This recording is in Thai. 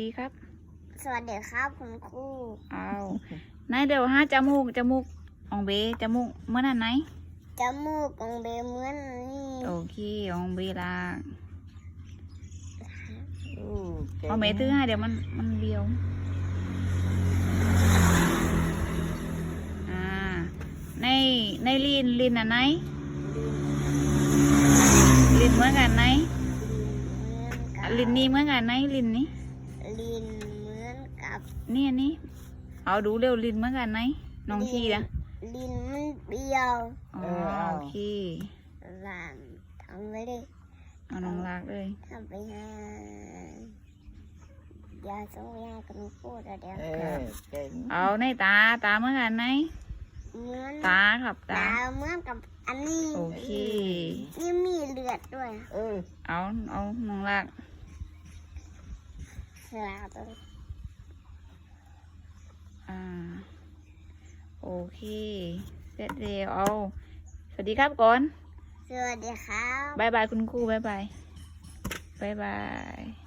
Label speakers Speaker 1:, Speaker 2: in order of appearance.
Speaker 1: ดีครับ
Speaker 2: สวัสดีครับคุณครู
Speaker 1: เอาไหนายเดี๋ยวหาจมูกจมูกอองเบจมูกเมื่อนั้นไหน
Speaker 2: จมูกของเบเหมือนนี่
Speaker 1: โอเคอองเบลา
Speaker 3: อืมก่ง
Speaker 1: เอาเมตื้อให้เดี๋ยวมันมันเบี้ยว อ่า ในในลินลินอันไหนลินเหมือนกันไหนอะลินนี่เหมือนกันไหนลินนี่
Speaker 2: ลินเหมือนกับ
Speaker 1: นี่อันนี้เอาดูเร็วลินเหมือนกันไหนน้องทีนะ
Speaker 2: ลินมันเบี้ยว
Speaker 1: อ๋อโอเค
Speaker 2: หลานทำไม่ได้
Speaker 1: เอาน้องลากเลย
Speaker 2: ทำไปหาอย่าส่งไปให้คุณครูเดี๋ยวเดี๋ยว
Speaker 3: เออเก่ง
Speaker 1: เอาในตาตาเหมือนกันไหน
Speaker 2: เหมือน
Speaker 1: ตาครับตา
Speaker 2: ตาเหมือนกับอันนี้
Speaker 1: โอเค
Speaker 2: นี่มีเลือดด้วย
Speaker 3: เออ
Speaker 1: เอาเอาน้องลาก
Speaker 2: สลาตัว
Speaker 1: อ่า โอเค เสร็จแล้วเอา สวัสดีครับก่อน
Speaker 2: สวัสดีครับ
Speaker 1: บายบายคุณครูบายบายบายบาย